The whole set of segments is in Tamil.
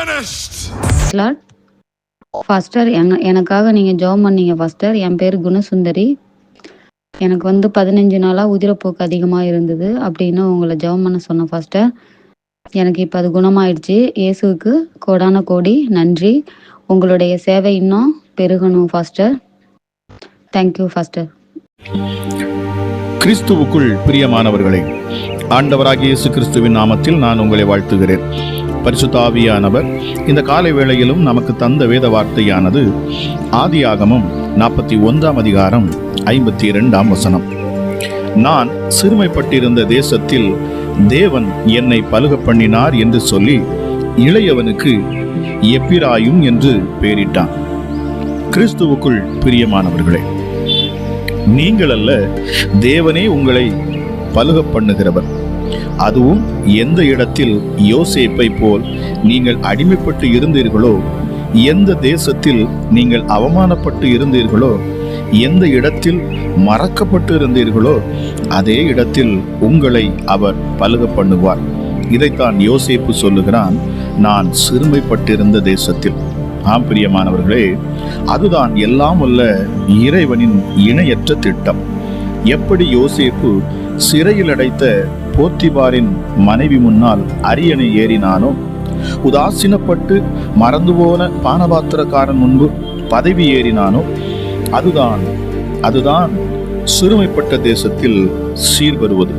finished. லார்ட் ஃபாஸ்டர் என எனக்காக நீங்கள் ஜெபம் பண்ணீங்க ஃபாஸ்டர் என் பேர் குணசுந்தரி. எனக்கு வந்து பதினஞ்சு நாளாக உதிரப்போக்கு அதிகமாக இருந்தது. அப்படின்னு உங்களை ஜெபம் பண்ண சொன்னேன் ஃபாஸ்டர் எனக்கு இப்போ அது குணமாயிடுச்சு. இயேசுவுக்கு கோடான கோடி நன்றி. உங்களுடைய சேவை இன்னும் பெருகணும் ஃபாஸ்டர் தேங்க்யூ ஃபாஸ்டர் கிறிஸ்துவுக்குள் பிரியமானவர்களே ஆண்டவராகிய இயேசு கிறிஸ்துவின் நாமத்தில் நான் உங்களை வாழ்த்துகிறேன். பரிசுத்தாவியானவர் இந்த காலை வேளையிலும் நமக்கு தந்த வேத வார்த்தையானது ஆதியாகமம் நாற்பத்தி ஒன்றாம் அதிகாரம் ஐம்பத்தி இரண்டாம் வசனம். நான் சிறுமைப்பட்டிருந்த தேசத்தில் தேவன் என்னை பழுக பண்ணினார் என்று சொல்லி இளையவனுக்கு எப்பிராயும் என்று பெயரிட்டான். கிறிஸ்துவுக்குள் பிரியமானவர்களே நீங்கள் அல்ல தேவனே உங்களை பழுக பண்ணுகிறவர் அதுவும் எந்த இடத்தில் யோசேப்பை போல் நீங்கள் அடிமைப்பட்டு இருந்தீர்களோ எந்த தேசத்தில் நீங்கள் அவமானப்பட்டு இருந்தீர்களோ எந்த இடத்தில் மறக்கப்பட்டு இருந்தீர்களோ அதே இடத்தில் உங்களை அவர் பழுக பண்ணுவார். இதைத்தான் யோசேப்பு சொல்லுகிறான் நான் சிறுமைப்பட்டிருந்த தேசத்தில். ஆம் பிரியமானவர்களே அதுதான் எல்லாம் உள்ள இறைவனின் இணையற்ற திட்டம். எப்படி யோசேப்பு சிறையில் அடைத்த போத்திபாரின் மனைவி முன்னால் அரியணை ஏறினானோ? உதாசீனப்பட்டு மறந்து போன பானபாத்திரக்காரன் முன்பு பதவி ஏறினானோ? அதுதான் அதுதான் சிறுமைப்பட்ட தேசத்தில் சீர் வருவது.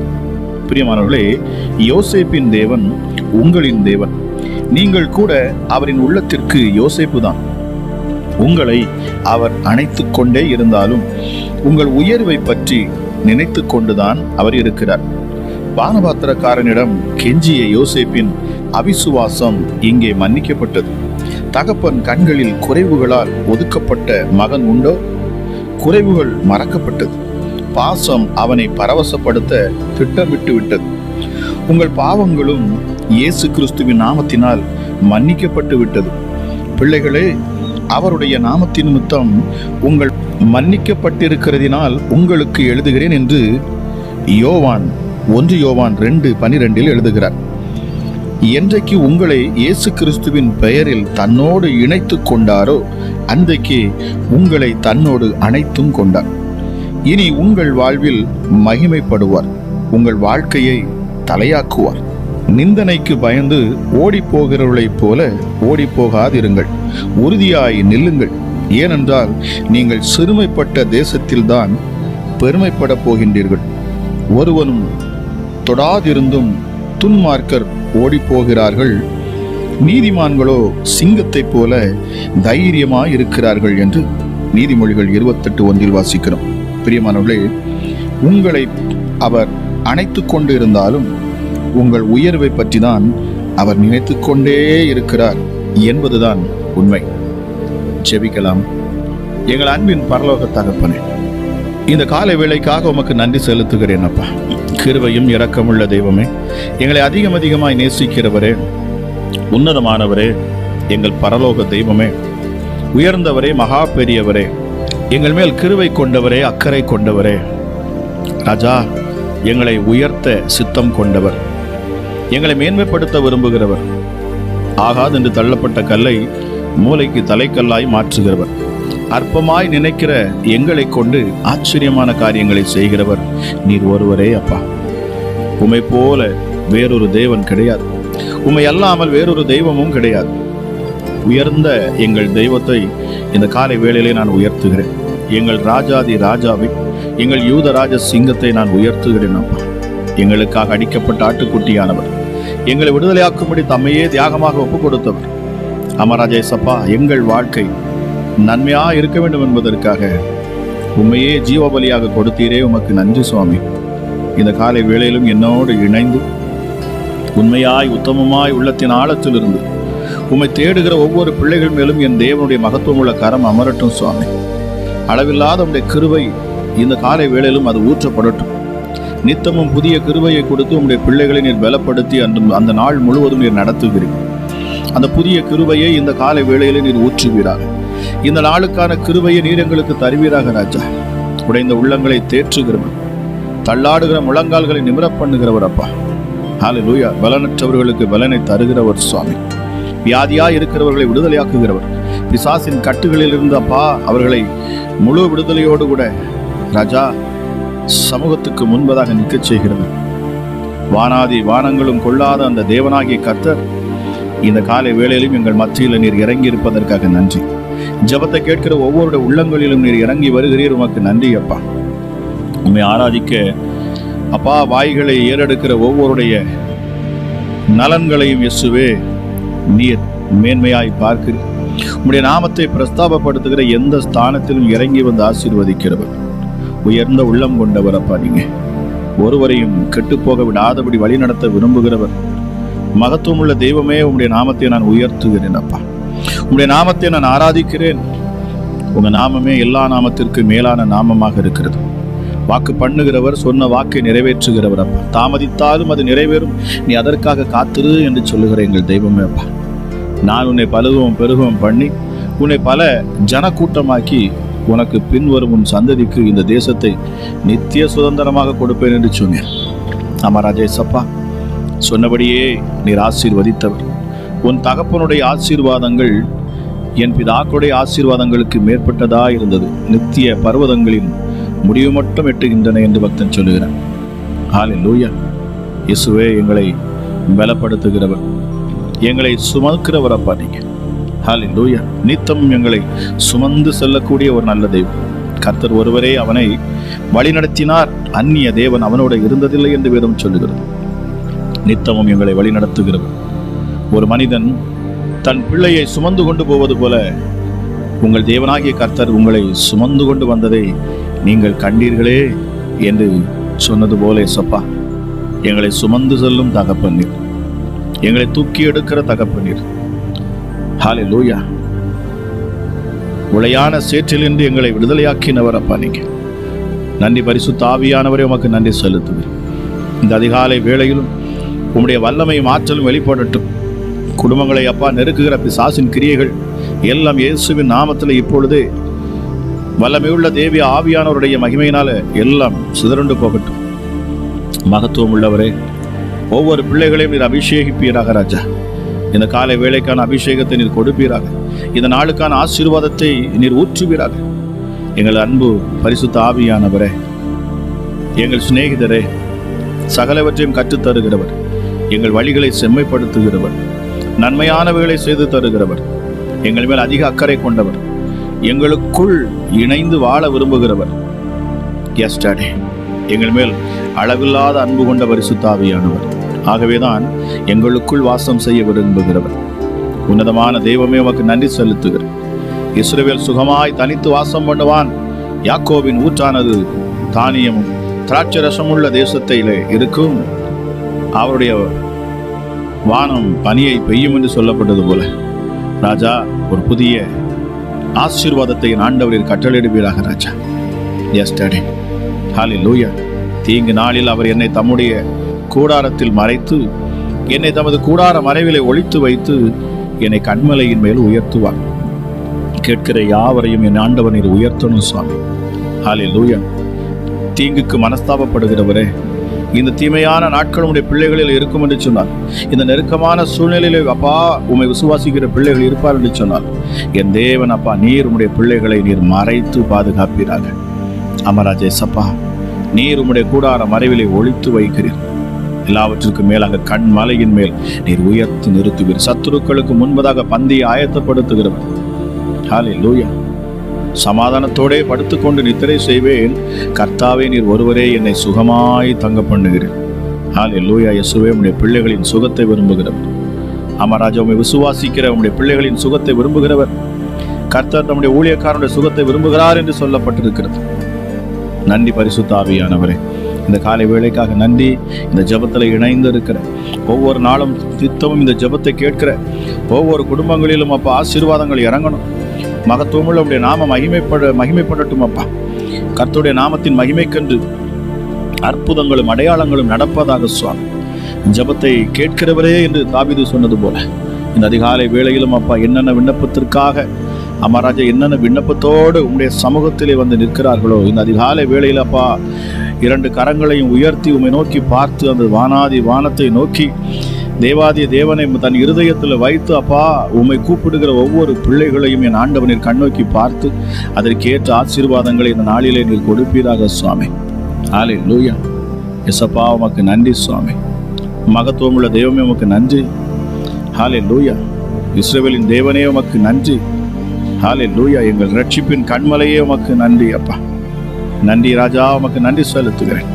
பிரியமானவர்களே யோசேப்பின் தேவன் உங்களின் தேவன். நீங்கள் கூட அவரின் உள்ளத்திற்கு யோசேப்பு தான் உங்களை அவர் அணைத்து கொண்டே இருந்தாலும் உங்கள் உயர்வை பற்றி நினைத்து கொண்டுதான் அவர் இருக்கிறார். பானபாத்திரக்காரனிடம் கெஞ்சிய யோசேப்பின் அவிசுவாசம் இங்கே மன்னிக்கப்பட்டது. தகப்பன் கண்களில் குறைவுகளால் ஒதுக்கப்பட்ட மகன் உண்டோ? குறைவுகள் மறக்கப்பட்டது. பாசம் அவனை பரவசப்படுத்த திட்டமிட்டு விட்டது. உங்கள் பாவங்களும் இயேசு கிறிஸ்துவின் நாமத்தினால் மன்னிக்கப்பட்டு விட்டது. பிள்ளைகளே அவருடைய நாமத்தின் நிமித்தம் உங்கள் மன்னிக்கப்பட்டிருக்கிறதினால் உங்களுக்கு எழுதுகிறேன் என்று யோவான் ஒன்று யோவான் ரெண்டு பனிரெண்டில் எழுதுகிறார் என்றைக்கு உங்களை இயேசு கிறிஸ்துவின் பெயரில் தன்னோடு இணைத்து கொண்டாரோ அன்றைக்கு உங்களை தன்னோடு அணைத்தும் கொண்டார். இனி உங்கள் வாழ்வில் மகிமைப்படுவார் உங்கள் வாழ்க்கையை தலையாக்குவார். நிந்தனைக்கு பயந்து ஓடி போகிறவர்களைப் போல ஓடி போகாதிருங்கள் உறுதியாய் நில்லுங்கள். ஏனென்றால் நீங்கள் சிறுமைப்பட்ட தேசத்தில்தான் பெருமைப்பட போகின்றீர்கள். ஒருவனும் தொடாதிருந்தும் துன்மார்க்கர் ஓடிப்போகிறார்கள். நீதிமான்களோ சிங்கத்தைப் போல தைரியமாய் இருக்கிறார்கள் என்று நீதிமொழிகள் இருபத்தெட்டு ஒன்றில் வாசிக்கிறோம். பிரியமானவர்களே உங்களை அவர் அணைத்து கொண்டு இருந்தாலும் உங்கள் உயர்வை பற்றி தான் அவர் நினைத்து கொண்டே இருக்கிறார் என்பதுதான் உண்மை. ஜெபிக்கலாம். எங்கள் அன்பின் பரலோக தகப்பனே இந்த காலை வேளைக்காக உமக்கு நன்றி செலுத்துகிறேன் அப்பா. கிருவையும் இரக்கமுள்ள தெய்வமே எங்களை அதிகம் அதிகமாய் நேசிக்கிறவரே உன்னதமானவரே எங்கள் பரலோக தெய்வமே உயர்ந்தவரே மகா பெரியவரே எங்கள் மேல் கிருவை கொண்டவரே அக்கறை கொண்டவரே. ராஜா எங்களை உயர்த்த சித்தம் கொண்டவர் எங்களை மேன்மைப்படுத்த விரும்புகிறவர். ஆகாது என்று தள்ளப்பட்ட கல்லை மூளைக்கு தலைக்கல்லாய் மாற்றுகிறவர். அற்பமாய் நினைக்கிற எங்களை கொண்டு ஆச்சரியமான காரியங்களை செய்கிறவர் நீர் ஒருவரே அப்பா. உமை போல வேறொரு தேவன் கிடையாது. உமை அல்லாமல் வேறொரு தெய்வமும் கிடையாது. உயர்ந்த எங்கள் தெய்வத்தை இந்த காலை வேளையிலே நான் உயர்த்துகிறேன். எங்கள் ராஜாதி ராஜாவை எங்கள் யூதராஜ சிங்கத்தை நான் உயர்த்துகிறேன் அப்பா. எங்களுக்காக அடிக்கப்பட்ட ஆட்டுக்குட்டியானவர் எங்களை விடுதலையாக்கும்படி தம்மையே தியாகமாக ஒப்புக் கொடுத்தவர் அமராஜேசப்பா எங்கள் வாழ்க்கை நன்மையா இருக்க வேண்டும் என்பதற்காக உண்மையே ஜீவபலியாக கொடுத்தீரே உமக்கு நன்றி சுவாமி. இந்த காலை வேளையிலும் என்னோடு இணைந்து உண்மையாய் உத்தமமாய் உள்ளத்தின் ஆழத்திலிருந்து உம்மை தேடுகிற ஒவ்வொரு பிள்ளைகள் மேலும் என் தேவனுடைய மகத்துவமுள்ள கரம் அமரட்டும் சுவாமி. அளவில்லாத உடைய கிருவை இந்த காலை வேளையிலும் அது ஊற்றப்படட்டும். நித்தமும் புதிய கிருவையை கொடுத்து உம்முடைய பிள்ளைகளை நீர் பலப்படுத்தி அந்த அந்த நாள் முழுவதும் நீர் நடத்துகிறீர் அந்த புதிய கிருவையை இந்த காலை வேளையிலே நீர் ஊற்றுவீராக. இந்த நாளுக்கான கிருபையை நீர் எங்களுக்கு தருவீராக ராஜா. உடைந்த உள்ளங்களை தேற்றுகிறவர் தள்ளாடுகிற முழங்கால்களை நிமிரப் பண்ணுகிறவர் அப்பா. ஹalleluya. பலனற்றவர்களுக்கு பலனை தருகிறவர் சுவாமி. வியாதியா இருக்கிறவர்களை விடுதலையாக்குகிறவர். பிசாசின் கட்டுகளில் இருந்து அப்பா அவர்களை முழு விடுதலையோடு கூட ராஜா சமூகத்துக்கு முன்பதாக நிற்கச் செய்கிறவர். வானாதி வானங்களும் கொள்ளாத அந்த தேவனாகிய கர்த்தர் இந்த காலை வேளையிலும் எங்கள் மத்தியில் நீர் இறங்கி இருப்பதற்காக நன்றி. ஜெபத்தை கேட்கிற ஒவ்வொருடைய உள்ளங்களிலும் நீர் இறங்கி வருகிறீர் உமக்கு நன்றி அப்பா. உண்மை ஆராதிக்க அப்பா வாய்களை ஏறெடுக்கிற ஒவ்வொருடைய நலன்களையும் இயேசுவே நீர் மேன்மையாய் பார்க்கிறீர் உம்முடைய நாமத்தை பிரஸ்தாபப்படுத்துகிற எந்த ஸ்தானத்திலும் இறங்கி வந்து ஆசீர்வதிக்கிறவர். உயர்ந்த உள்ளம் கொண்டவர் அப்பா நீங்க. ஒருவரையும் கெட்டுப்போக விடாதபடி வழி நடத்த விரும்புகிறவர். மகத்துவமுள்ள தெய்வமே உம்முடைய நாமத்தை நான் உயர்த்துகிறேன் அப்பா. உங்களுடைய நாமத்தை நான் ஆராதிக்கிறேன். உங்கள் நாமமே எல்லா நாமத்திற்கும் மேலான நாமமாக இருக்கிறது. வாக்கு பண்ணுகிறவர் சொன்ன வாக்கை நிறைவேற்றுகிறவர் அப்பா. தாமதித்தாலும் அது நிறைவேறும். நீ அதற்காக காத்திரு என்று சொல்லுகிற எங்கள் தெய்வமே அப்பா. நான் உன்னை பழுகவும் பெருகவும் பண்ணி உன்னை பல ஜனக்கூட்டமாக்கி உனக்கு பின்வரும் உன் சந்ததிக்கு இந்த தேசத்தை நித்திய சுதந்திரமாக கொடுப்பேன் என்று சொன்னேன். ஆமா ராஜேசப்பா சொன்னபடியே நீர் ஆசீர்வதித்தவர். உன் தகப்பனுடைய ஆசீர்வாதங்கள் என் பிதாக்களுடைய ஆசீர்வாதங்களுக்கு மேற்பட்டதா இருந்தது நித்திய பர்வதங்களின் முடிவு மட்டும் எட்டுகின்றன என்று பக்தன் சொல்லுகிறான். ஹாலே லூயா இயேசுவே எங்களை பலப்படுத்துகிறவர். எங்களை சுமக்கிறவர் அப்பா ஹாலின் லூயா நித்தம் எங்களை சுமந்து செல்லக்கூடிய ஒரு நல்ல தெய்வம். கர்த்தர் ஒருவரே அவனை வழிநடத்தினார். அந்நிய தேவன் அவனோட இருந்ததில்லை என்று வேதம் சொல்லுகிறது. நித்தமும் எங்களை வழிநடத்துகிறவர். ஒரு மனிதன் தன் பிள்ளையை சுமந்து கொண்டு போவது போல உங்கள் தேவனாகிய கர்த்தர் உங்களை சுமந்து கொண்டு வந்ததை நீங்கள் கண்டீர்களே என்று சொன்னது போல சப்பா. எங்களை சுமந்து செல்லும் தகப்பன்னீர் எங்களை தூக்கி எடுக்கிற தகப்பன்னீர் ஹாலே லூயா உளையான சேற்றிலிருந்து எங்களை விடுதலையாக்கினவர் அப்பா நீங்கள் நன்றி பரிசு தாவியானவரே உமக்கு நன்றி செலுத்துவேன் இந்த அதிகாலை வேளையிலும் உம்முடைய வல்லமையும் ஆற்றலும் வெளிப்படட்டும். குடும்பங்களை அப்பா நெருக்குகிற பிசாசின் கிரியைகள் எல்லாம் இயேசுவின் நாமத்தில் இப்பொழுதே வல்லமையுள்ள தேவி ஆவியானவருடைய மகிமையினால எல்லாம் சிதறண்டு போகட்டும். மகத்துவம் உள்ளவரே ஒவ்வொரு பிள்ளைகளையும் நீர் அபிஷேகிப்பீராக ராஜா. இந்த காலை வேலைக்கான அபிஷேகத்தை நீர் கொடுப்பீராக. இந்த நாளுக்கான ஆசீர்வாதத்தை நீர் ஊற்றுவீராக. எங்கள் அன்பு பரிசுத்த ஆவியானவரே எங்கள் சிநேகிதரே சகலவற்றையும் கற்றுத் தருகிறவர் எங்கள் வழிகளை செம்மைப்படுத்துகிறவர். நன்மையானவைகளை செய்து தருகிறவர். எங்கள் மேல் அதிக அக்கறை கொண்டவர். எங்களுக்குள் இணைந்து வாழ விரும்புகிறவர். எஸ்டர்டே எங்கள் மேல் அளவில்லாத அன்பு கொண்ட பரிசுத்தாவியானவர். ஆகவேதான் எங்களுக்குள் வாசம் செய்ய விரும்புகிறவர். உன்னதமான தெய்வமே உமக்கு நன்றி செலுத்துகிறேன். இஸ்ரேல் சுகமாய் தனித்து வாசம் பண்ணுவான். யாக்கோவின் ஊற்றானது தானியமும் திராட்சரசமுள்ள தேசத்திலே இருக்கும். அவருடைய வானம் பனியை பெய்யும் என்று சொல்லப்பட்டது போல. ராஜா ஒரு புதிய ஆசீர்வாதத்தை ஆண்டவரில் கட்டளையிடுவீராக ராஜா. எஸ்டர்டே ஹாலி லூயா தீங்கு நாளில் அவர் என்னை தம்முடைய கூடாரத்தில் மறைத்து என்னை தமது கூடார மறைவிலை ஒழித்து வைத்து என்னை கண்மலையின் மேல் உயர்த்துவார். கேட்கிற யாவரையும் என் ஆண்டவனில் உயர்த்தணும் சுவாமி. ஹாலி லூயா தீங்குக்கு மனஸ்தாபப்படுகிறவரே இந்த தீமையான நாட்கள் உடைய பிள்ளைகளில் இருக்கும் என்று சொன்னார். இந்த நெருக்கமான சூழ்நிலையில் அப்பா உம்மை விசுவாசிக்கிற பிள்ளைகள் இருப்பார் என்று சொன்னார். என் தேவன் அப்பா நீர் உடைய பிள்ளைகளை நீர் மறைத்து பாதுகாப்பீராக. அமராஜே சப்பா நீர் உம்முடைய கூடார மறைவிலை ஒழித்து வைக்கிறீர். எல்லாவற்றுக்கும் மேலாக கண் மலையின் மேல் நீர் உயர்த்தி நிறுத்துவீர். சத்துருக்களுக்கு முன்பதாக பந்தியை ஆயத்தப்படுத்துகிறவர். ஹாலே லூயா சமாதானத்தோடே படுத்துக்கொண்டு நித்திரை செய்வேன். கர்த்தாவே நீர் ஒருவரே என்னை சுகமாய் தங்க பண்ணுகிறேன் ஹாலே லூயா இயேசுவே உடைய பிள்ளைகளின் சுகத்தை விரும்புகிறவர். அமராஜா உண்மை விசுவாசிக்கிற உடைய பிள்ளைகளின் சுகத்தை விரும்புகிறவர். கர்த்தர் நம்முடைய ஊழியக்காரனுடைய சுகத்தை விரும்புகிறார் என்று சொல்லப்பட்டிருக்கிறது. நன்றி பரிசுத்தாவியானவரே இந்த காலை வேலைக்காக நன்றி. இந்த ஜெபத்தில் இணைந்து இருக்கிற ஒவ்வொரு நாளும் தித்தமும் இந்த ஜெபத்தை கேட்கிற ஒவ்வொரு குடும்பங்களிலும் அப்போ ஆசீர்வாதங்கள் இறங்கணும். மகத்துவமுள்ள உடைய நாம மகிமைப்பட மகிமைப்படட்டும் அப்பா கர்த்தருடைய நாமத்தின் மகிமைக்கென்று அற்புதங்களும் அடையாளங்களும் நடப்பதாக சுவாமி. ஜெபத்தை கேட்கிறவரே என்று தாபிது சொன்னது போல. இந்த அதிகாலை வேளையிலும் அப்பா என்னென்ன விண்ணப்பத்திற்காக அமராஜா என்னென்ன விண்ணப்பத்தோடு உங்களுடைய சமூகத்திலே வந்து நிற்கிறார்களோ இந்த அதிகாலை வேளையில் அப்பா இரண்டு கரங்களையும் உயர்த்தி உம்மை நோக்கி பார்த்து அந்த வானாதி வானத்தை நோக்கி தேவாதிய தேவனை தன் இருதயத்தில் வைத்து அப்பா உம்மை கூப்பிடுகிற ஒவ்வொரு பிள்ளைகளையும் என் ஆண்டவனில் கண்ணோக்கி பார்த்து அதற்கேற்ற ஆசீர்வாதங்களை இந்த நாளிலே நீர் கொடுப்பீராக சுவாமி. ஆலே லூயா எசப்பா உமக்கு நன்றி சுவாமி. மகத்துவமுள்ள தெய்வமே உமக்கு நன்றி. ஹாலே லூயா இஸ்ரேவேலின் தேவனே உமக்கு நன்றி. ஹாலே லூயா எங்கள் ரட்சிப்பின் கண்மலையே உமக்கு நன்றி அப்பா. நன்றி ராஜா உமக்கு நன்றி செலுத்துகிறேன்.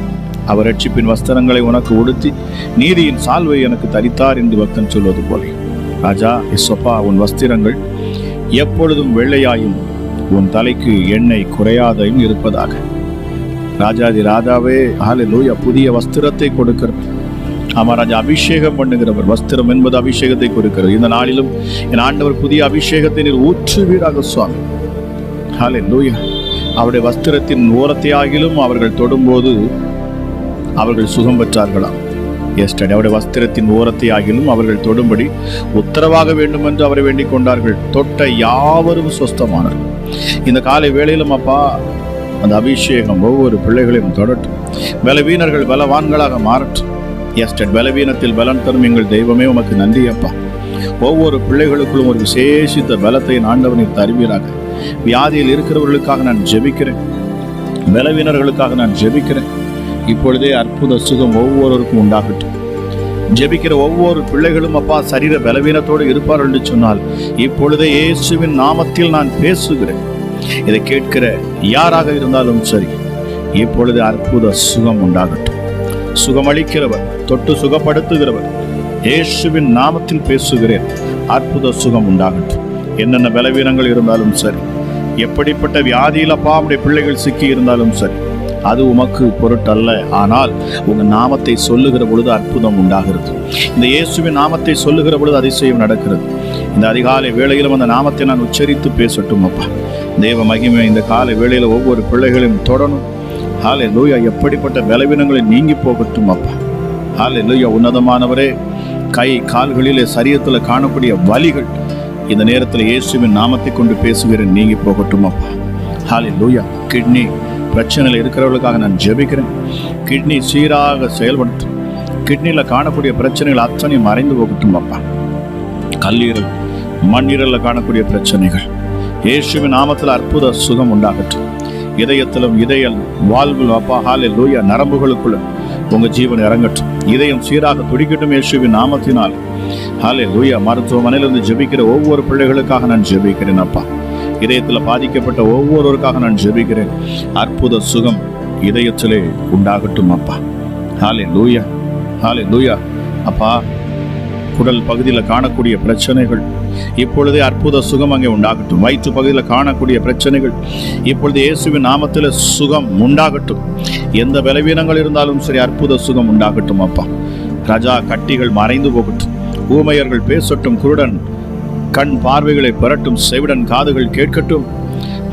அவர் ரட்சிப்பின் வஸ்திரங்களை உனக்கு உடுத்தி நீதியின் சால்வை எனக்கு தரித்தார் என்று பக்தன் சொல்வது போல. ராஜா இஸ்வப்பா உன் வஸ்திரங்கள் எப்பொழுதும் வெள்ளையாயும் உன் தலைக்கு எண்ணெய் குறையாதையும் இருப்பதாக. ராஜாதி ராஜாவே ஹாலே புதிய வஸ்திரத்தை கொடுக்கிறது அமராஜா ராஜா அபிஷேகம் பண்ணுகிறவர் வஸ்திரம் என்பது அபிஷேகத்தை கொடுக்கிறது. இந்த நாளிலும் என் ஆண்டவர் புதிய அபிஷேகத்தை நீர் ஊற்றுவீராக சுவாமி. ஹாலே லூயா அவருடைய வஸ்திரத்தின் ஓரத்தை ஆகிலும் அவர்கள் தொடும்போது அவர்கள் சுகம் பெற்றார்களாம். எஸ்டடி அவருடைய வஸ்திரத்தின் ஓரத்தை ஆகிலும் அவர்கள் தொடும்படி உத்தரவாக வேண்டும் என்று அவரை வேண்டிக் கொண்டார்கள். தொட்ட யாவரும் சொஸ்தமானார் இந்த காலை வேளையிலும் அப்பா அந்த அபிஷேகம் ஒவ்வொரு பிள்ளைகளையும் தொடட்டும். பலவீனர்கள் பலவான்களாக மாறட்டும். எஸ்டட் பலவீனத்தில் பலன் தரும் எங்கள் தெய்வமே உமக்கு நன்றி அப்பா. ஒவ்வொரு பிள்ளைகளுக்குள்ளும் ஒரு விசேஷித்த பலத்தை ஆண்டவனை தருவீராக. வியாதியில் இருக்கிறவர்களுக்காக நான் ஜெபிக்கிறேன். பலவீனர்களுக்காக நான் ஜெபிக்கிறேன். இப்பொழுதே அற்புத சுகம் ஒவ்வொருவருக்கும் உண்டாகட்டும். ஜெபிக்கிற ஒவ்வொரு பிள்ளைகளும் அப்பா சரீர பலவீனத்தோடு இருப்பார்கள் என்று சொன்னால் இப்பொழுதே இயேசுவின் நாமத்தில் நான் பேசுகிறேன். இதை கேட்கிற யாராக இருந்தாலும் சரி இப்பொழுது அற்புத சுகம் உண்டாகட்டும். சுகமளிக்கிறவர் தொட்டு சுகப்படுத்துகிறவர் இயேசுவின் நாமத்தில் பேசுகிறேன் அற்புத சுகம் உண்டாகட்டும். என்னென்ன பலவீனங்கள் இருந்தாலும் சரி எப்படிப்பட்ட வியாதியில் அப்பா உடைய பிள்ளைகள் சிக்கி இருந்தாலும் சரி அது உமக்கு பொருட்டல்ல. ஆனால் உங்க நாமத்தை சொல்லுகிற பொழுது அற்புதம் உண்டாகிறது. இந்த இயேசுவின் நாமத்தை சொல்லுகிற பொழுது அதிசயம் நடக்கிறது. இந்த அதிகாலை வேளையிலும் அந்த நாமத்தை நான் உச்சரித்து பேசட்டும் அப்பா. தேவ மகிமை இந்த காலை வேளையில ஒவ்வொரு பிள்ளைகளையும் தொடணும். ஹாலே லூயா எப்படிப்பட்ட பலவீனங்களை நீங்கி போகட்டும் அப்பா. ஹாலே லூயா உன்னதமானவரே கை கால்களிலே சரீரத்தில் காணக்கூடிய வலிகள் இந்த நேரத்தில் இயேசுவின் நாமத்தை கொண்டு பேசுகிறேன். நீங்கி போகட்டும் அப்பா. ஹாலே லூயா கிட்னி பிரச்சனையில் இருக்கிறவர்களுக்காக நான் ஜெபிக்கிறேன். கிட்னி சீராக செயல்படுத்தும். கிட்னியில் காணக்கூடிய பிரச்சனைகள் அத்தனை மறைந்து போகட்டும் அப்பா. கல்லீரல் மண்ணீரலில் காணக்கூடிய பிரச்சனைகள். இயேசுவின் நாமத்தில் அற்புத சுகம் உண்டாகட்டும். இதயத்திலும் இதயம் வாழ்வில் அப்பா ஹாலே லூயா நரம்புகளுக்குள்ள உங்கள் ஜீவன் இறங்கட்டும். இதயம் சீராக துடிக்கட்டும் இயேசுவின் நாமத்தினால். ஹாலே லூயா மருத்துவமனையிலிருந்து ஜெபிக்கிற ஒவ்வொரு பிள்ளைகளுக்காக நான் ஜெபிக்கிறேன் அப்பா. இதயத்தில் பாதிக்கப்பட்ட ஒவ்வொருவருக்காக நான் ஜெபிக்கிறேன். அற்புத சுகம் இதயத்திலே உண்டாகட்டும் அப்பா. ஹாலே லூயா ஹாலே லூயா அப்பா குடல் பகுதியில் காணக்கூடிய பிரச்சனைகள் இப்பொழுதே அற்புத சுகம் அங்கே உண்டாகட்டும். வயிற்று பகுதியில் காணக்கூடிய பிரச்சனைகள் இப்பொழுது இயேசுவின் நாமத்தில் சுகம் உண்டாகட்டும். எந்த பலவீனங்கள் இருந்தாலும் சரி அற்புத சுகம் உண்டாகட்டும் அப்பா. ரஜா கட்டிகள் மறைந்து போகட்டும். ஊமையர்கள் பேசட்டும் குருடன் கண் பார்வைகளை பெறட்டும் செவிடன் காதுகள் கேட்கட்டும்.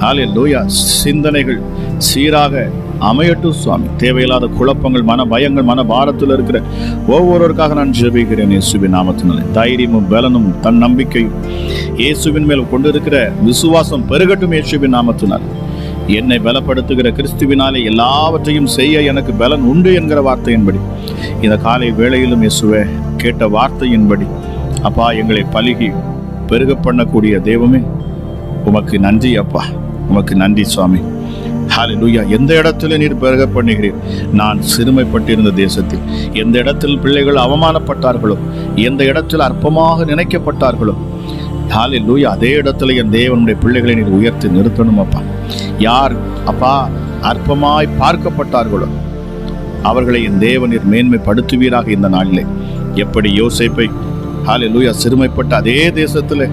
ஆலே லூயா சிந்தனைகள் சீராக அமையட்டும் சுவாமி. தேவையில்லாத குழப்பங்கள் மன பயங்கள் மன பாரத்தில் இருக்கிற ஒவ்வொருவருக்காக நான் ஜெபிக்கிறேன் இயேசுவின் நாமத்தினாலே. தைரியமும் பலனும் தன் நம்பிக்கையும் இயேசுவின் மேல் கொண்டிருக்கிற விசுவாசம் பெருகட்டும் இயேசுவின் நாமத்தினால். என்னை பலப்படுத்துகிற கிறிஸ்துவினாலே எல்லாவற்றையும் செய்ய எனக்கு பலன் உண்டு என்கிற வார்த்தையின்படி. இந்த காலை வேளையிலும் இயேசுவே கேட்ட வார்த்தையின்படி. அப்பா எங்களை பழுகி பெருக பண்ணக்கூடிய தெய்வமே. உமக்கு நன்றி அப்பா. உமக்கு நன்றி சுவாமி. ஹalleluya எந்த இடத்துல நீர் பெருக பண்ணுகிறீர்? நான் சிறுமைப்பட்டிருந்த தேசத்தில். எந்த இடத்தில் பிள்ளைகள் அவமானப்பட்டார்களோ எந்த இடத்தில் அற்பமாக நினைக்கப்பட்டார்களோ. ஹalleluya அதே இடத்துல என் தேவனுடைய பிள்ளைகளை நீர் உயர்த்தி நிறுத்தணும் அப்பா. யார் அப்பா அற்பமாய் பார்க்கப்பட்டார்களோ அவர்களை என் தேவனீர் மேன்மைப்படுத்துவீராக இந்த நாளிலே. எப்படி யோசிப்பை ஹalleluya சிறுமைப்பட்ட அதே தேசத்தில்.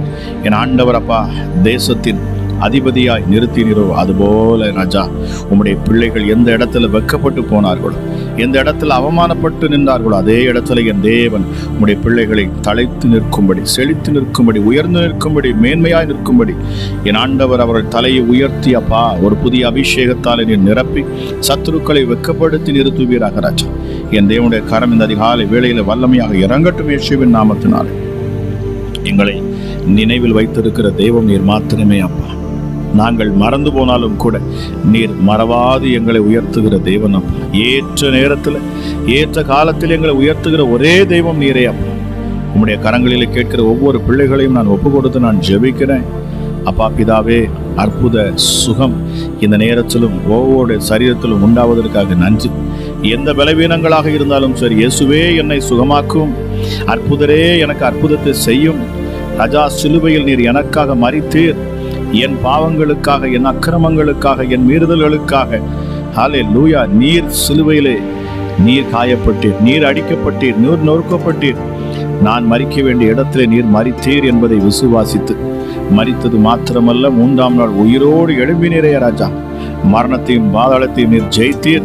என் ஆண்டவர் அப்பா தேசத்தின் அதிபதியாய் நிறுத்தினீரோ அதுபோல ராஜா உம்முடைய பிள்ளைகள் எந்த இடத்துல வெக்கப்பட்டு போனார்களோ எந்த இடத்துல அவமானப்பட்டு நின்றார்களோ அதே இடத்துல என் தேவன் உம்முடைய பிள்ளைகளை தழைத்து நிற்கும்படி செழித்து நிற்கும்படி உயர்ந்து நிற்கும்படி மேன்மையாய் நிற்கும்படி என் ஆண்டவர் அவர்கள் தலையை உயர்த்தி அப்பா ஒரு புதிய அபிஷேகத்தால் நீர் நிரப்பி சத்துருக்களை வெக்கப்படுத்தி நிறுத்துவீராக ராஜா. என் தேவனுடைய கரம் இந்த அதிகாலை வேளையில வல்லமையாக இறங்கட்டும் இயேசுவின் நாமத்தினாலே. எங்களை நினைவில் வைத்திருக்கிற தெய்வம் நீர் மாத்திரமே அப்பா. நாங்கள் மறந்து போனாலும் கூட நீர் மறவாது எங்களை உயர்த்துகிற தெய்வம் அப்பா. ஏற்ற நேரத்தில் ஏற்ற காலத்தில் எங்களை உயர்த்துகிற ஒரே தெய்வம் நீரே அப்பா. உம்முடைய கரங்களிலே கேட்கிற ஒவ்வொரு பிள்ளைகளையும் நான் ஒப்பு கொடுத்து நான் ஜெபிக்கிறேன். அப்பா பிதாவே அற்புத சுகம் இந்த நேரத்திலும் ஒவ்வொரு சரீரத்திலும் உண்டாவதற்காக நன்றி. எந்த பலவீனங்களாக இருந்தாலும் சரி இயேசுவே என்னை சுகமாக்கும். அற்புதரே எனக்கு அற்புதத்தை செய்யும். ரஜா சிலுவையில் நீர் எனக்காக மறித்தீர் என் பாவங்களுக்காக என் அக்கிரமங்களுக்காக என் மீறுதல்களுக்காக. ஹாலே லூயா நீர் சிலுவையிலே நீர் காயப்பட்டீர். நீர் அடிக்கப்பட்டீர். நீர் நொறுக்கப்பட்டீர். நான் மறிக்க வேண்டிய இடத்திலே நீர் மறித்தீர் என்பதை விசுவாசித்து. மறித்தது மாத்திரமல்ல மூன்றாம் நாள் உயிரோடு எழும்பினீரே ராஜா. மரணத்தையும் பாதாளத்தையும் நீர் ஜெயித்தீர்.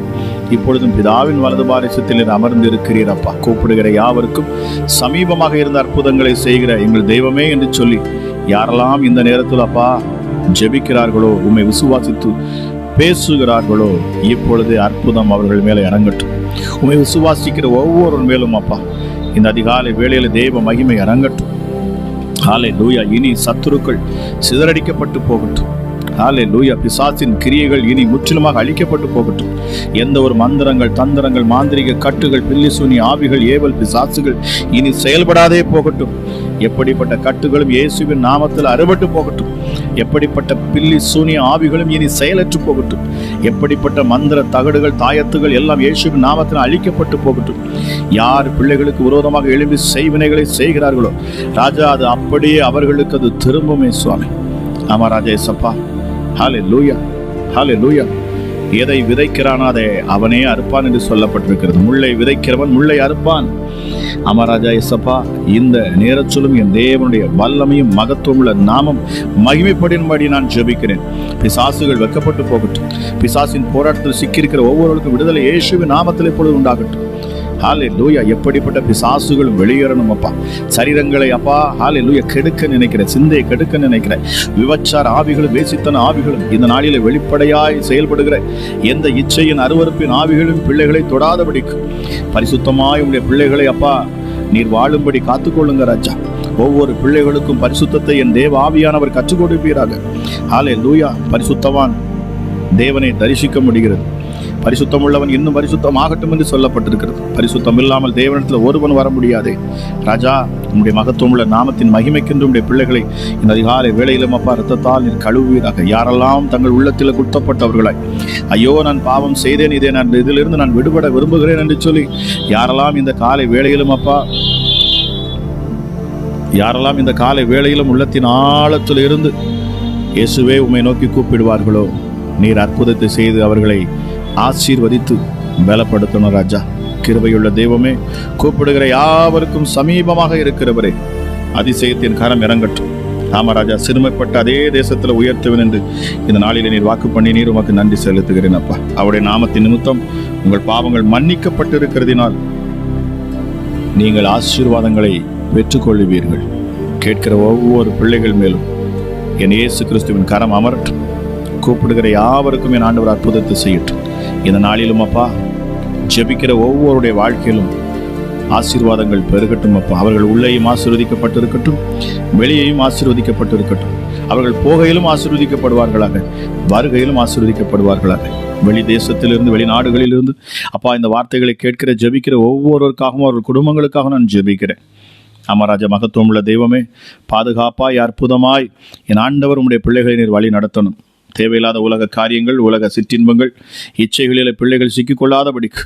இப்பொழுதும் பிதாவின் வலது பாரிசத்தில் அமர்ந்து இருக்கிறீர் அப்பா. கூப்பிடுகிற யாவருக்கும் சமீபமாக இருந்த அற்புதங்களை செய்கிற எங்கள் தெய்வமே என்று சொல்லி யாரெல்லாம் இந்த நேரத்தில் அப்பா ஜெபிக்கிறார்களோ உம்மை விசுவாசித்து பேசுகிறார்களோ இப்பொழுது அற்புதம் அவர்கள் மேலே இறங்கட்டும் உண்மை விசுவாசிக்கிற ஒவ்வொரு மேலும் அப்பா இந்த அதிகாலை வேளையில் தெய்வ மகிமை இறங்கட்டும் காலை லூயா இனி சத்துருக்கள் சிதறடிக்கப்பட்டு போகட்டும். ஹாலே லூயா பிசாசின் கிரியைகள் இனி முற்றிலுமாக அழிக்கப்பட்டு போகட்டும். எந்த ஒரு மந்திரங்கள் தந்திரங்கள் மாந்திரிக கட்டுகள் பில்லிசூனி ஆவிகள் ஏவல் பிசாசுகள் இனி செயல்படாதே போகட்டும். எப்படிப்பட்ட கட்டுகளும் இயேசுவின் நாமத்தில் அறுபட்டு போகட்டும். எப்படிப்பட்ட பில்லி சூனிய ஆவிகளும் இனி செயலற்று போகட்டும். எப்படிப்பட்ட மந்திர தகடுகள் தாயத்துகள் எல்லாம் இயேசுவின் நாமத்தில் அழிக்கப்பட்டு போகட்டும். யார் பிள்ளைகளுக்கு விரோதமாக எழும்பி செய்வினைகளை செய்கிறார்களோ ராஜா அது அப்படியே அவர்களுக்கு அது திரும்புமே சுவாமி. ஆமா ராஜா ஏசப்பா ஹாலே லூயா ஹாலே லூயா எதை விதைக்கிறானோ அதை அவனே அறுப்பான் என்று சொல்லப்பட்டிருக்கிறது. முள்ளை விதைக்கிறவன் முள்ளை அறுப்பான். அமராஜா எசப்பா இந்த நேரத்திலும் என் தேவனுடைய வல்லமையும் மகத்துவமுள்ள நாமம் மகிமைப்படின்படி நான் ஜெபிக்கிறேன். பிசாசுகள் வெக்கப்பட்டு போகட்டும். பிசாசின் போராட்டத்தில் சிக்கியிருக்கிற ஒவ்வொருவருக்கும் விடுதலை இயேசுவின் நாமத்தில் இப்பொழுது உண்டாகட்டும். ஹாலே லூயா எப்படிப்பட்ட பிசாசுகளும் வெளியேறணும் அப்பா. சரீரங்களை அப்பா ஹாலே லூயா கெடுக்க நினைக்கிறேன் சிந்தையை கெடுக்க நினைக்கிறேன் விபச்சார ஆவிகளும் வேசித்தன ஆவிகளும் இந்த நாளில வெளிப்படையாய் செயல்படுகிற எந்த இச்சையின் அருவருப்பின் ஆவிகளும் பிள்ளைகளை தொடாதபடிக்கு பரிசுத்தமாய் உடைய பிள்ளைகளை அப்பா நீர் வாழும்படி காத்துக்கொள்ளுங்க ராஜா. ஒவ்வொரு பிள்ளைகளுக்கும் பரிசுத்தத்தை என் தேவ ஆவியானவர் கற்றுக் கொடுப்பீராக ஹாலே லூயா பரிசுத்தவான் தேவனை தரிசிக்க முடிகிறது. பரிசுத்தம் உள்ளவன் இன்னும் பரிசுத்தம் ஆகட்டும் என்று சொல்லப்பட்டிருக்கிறது. பரிசுத்தம் இல்லாமல் தேவனத்தில் ஒருவன் வர முடியாதே. ராஜா உம்முடைய மகத்துவம் உள்ள நாமத்தின் மகிமைக்கென்று உடைய பிள்ளைகளை இந்த அதிகாலை வேலையிலும் அப்பா ரத்தத்தால் நீர் கழுவீராக யாரெல்லாம் தங்கள் உள்ளத்தில் குத்தப்பட்டவர்களாய் ஐயோ நான் பாவம் செய்தேன் இதை நான் இதிலிருந்து நான் விடுபட விரும்புகிறேன் என்று சொல்லி யாரெல்லாம் இந்த காலை வேலையிலும் அப்பா யாரெல்லாம் இந்த காலை வேளையிலும் உள்ளத்தின் ஆழத்தில் இருந்து இயேசுவே உம்மை நோக்கி கூப்பிடுவார்களோ நீர் அற்புதத்தை செய்து அவர்களை ஆசீர்வதித்து பலப்படுத்தணும் ராஜா. கிருபையுள்ள தெய்வமே கூப்பிடுகிற யாவருக்கும் சமீபமாக இருக்கிறவரே அதிசயத்தின் கரம் இறங்கட்டும். ராமராஜா சிறுமைப்பட்ட அதே தேசத்தில் உயர்த்துவேன் என்று இந்த நாளிலே நீர் வாக்கு பண்ணி நீர் உமக்கு நன்றி செலுத்துகிறேன் அப்பா. அவருடைய நாமத்தின் நிமித்தம் உங்கள் பாவங்கள் மன்னிக்கப்பட்டிருக்கிறதினால் நீங்கள் ஆசீர்வாதங்களை பெற்றுக்கொள்ளுவீர்கள். கேட்கிற ஒவ்வொரு பிள்ளைகள் மேலும் என் இயேசு கிறிஸ்துவின் கரம் அமரட்டும். கூப்பிடுகிற யாவருக்கும் என் ஆண்டவர் அற்புதத்தை செய்யட்டும். இந்த நாளிலும் அப்பா ஜெபிக்கிற ஒவ்வொருடைய வாழ்க்கையிலும் ஆசீர்வாதங்கள் பெருகட்டும் அப்பா. அவர்கள் உள்ளேயும் ஆசீர்வதிக்கப்பட்டிருக்கட்டும் வெளியேயும் ஆசீர்வதிக்கப்பட்டிருக்கட்டும். அவர்கள் போகையிலும் ஆசீர்வதிக்கப்படுவார்களாக வருகையிலும் ஆசீர்வதிக்கப்படுவார்களாக. வெளி தேசத்திலிருந்து வெளிநாடுகளிலிருந்து அப்பா இந்த வார்த்தைகளை கேட்கிற ஜெபிக்கிற ஒவ்வொருவருக்காகவும் அவர்கள் குடும்பங்களுக்காக நான் ஜெபிக்கிறேன். அமராஜ மகத்துவம் உள்ள தெய்வமே பாதுகாப்பாய் அற்புதமாய் என் ஆண்டவர் உம்முடைய பிள்ளைகளை நீர் வழி நடத்தணும். தேவையில்லாத உலக காரியங்கள் உலக சிற்றின்பங்கள் இச்சைகளில் பிள்ளைகள் சிக்கிக்கொள்ளாதபடிக்கு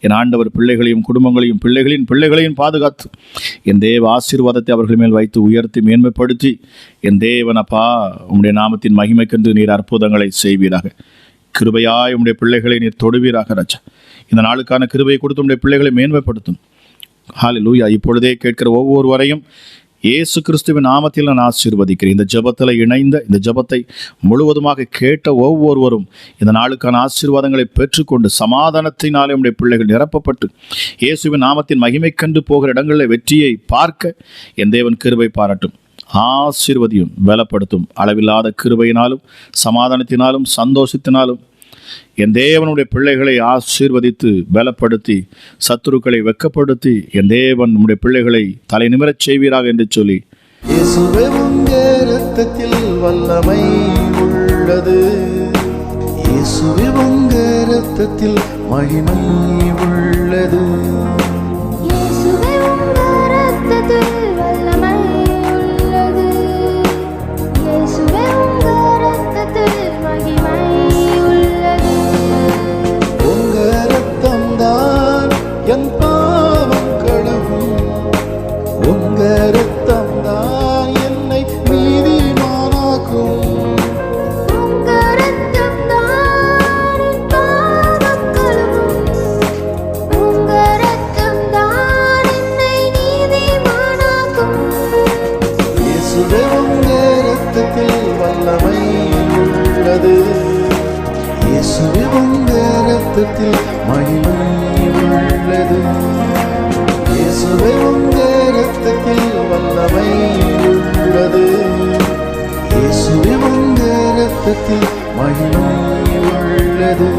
என் ஆண்டவர் பிள்ளைகளையும் குடும்பங்களையும் பிள்ளைகளின் பிள்ளைகளையும் பாதுகாத்து என் தேவ ஆசீர்வாதத்தை அவர்கள் மேல் வைத்து உயர்த்தி மேன்மைப்படுத்தி என் தேவன் அப்பா உம்முடைய நாமத்தின் மகிமைக்கென்று நீர் அற்புதங்களை செய்வீராக. கிருபையாய் உம்முடைய பிள்ளைகளை நீர் தொடுவீராக ராஜா. இந்த நாளுக்கான கிருபையை கொடுத்து உம்முடைய பிள்ளைகளை மேன்மைப்படுத்தும். ஹalleluya இப்பொழுதே கேட்கிற ஒவ்வொருவரையும் இயேசு கிறிஸ்துவின் நாமத்தில் நான் ஆசீர்வதிக்கிறேன். இந்த ஜெபத்தில் இணைந்த இந்த ஜெபத்தை முழுவதுமாக கேட்ட ஒவ்வொருவரும் இந்த நாளுக்கான ஆசீர்வாதங்களை பெற்றுக்கொண்டு சமாதானத்தினாலே உடைய பிள்ளைகள் நிரப்பப்பட்டு இயேசுவின் நாமத்தின் மகிமை கண்டு போகிற இடங்களில் வெற்றியை பார்க்க என் தேவன் கிருபை பாராட்டும். ஆசீர்வதியும் பலப்படுத்தும். அளவில்லாத கிருபையினாலும் சமாதானத்தினாலும் சந்தோஷத்தினாலும் என் தேவனுடைய பிள்ளைகளை ஆசீர்வதித்து பலப்படுத்தி சத்துருக்களை வெக்கப்படுத்தி என் தேவன் உம்முடைய பிள்ளைகளை தலை நிமிரச் செய்வீராக என்று சொல்லி. ரத்தத்தில் வல்லமை உள்ளது. ரத்தத்தில் மகிமை உள்ளது. உள்ளது இயேசுவின் ரத்தத்தில் மகிமை உள்ளது. இயேசுவின் ரத்தத்தில் வல்லமை உள்ளது. இயேசுவின் ரத்தத்தில் மகிமை உள்ளது.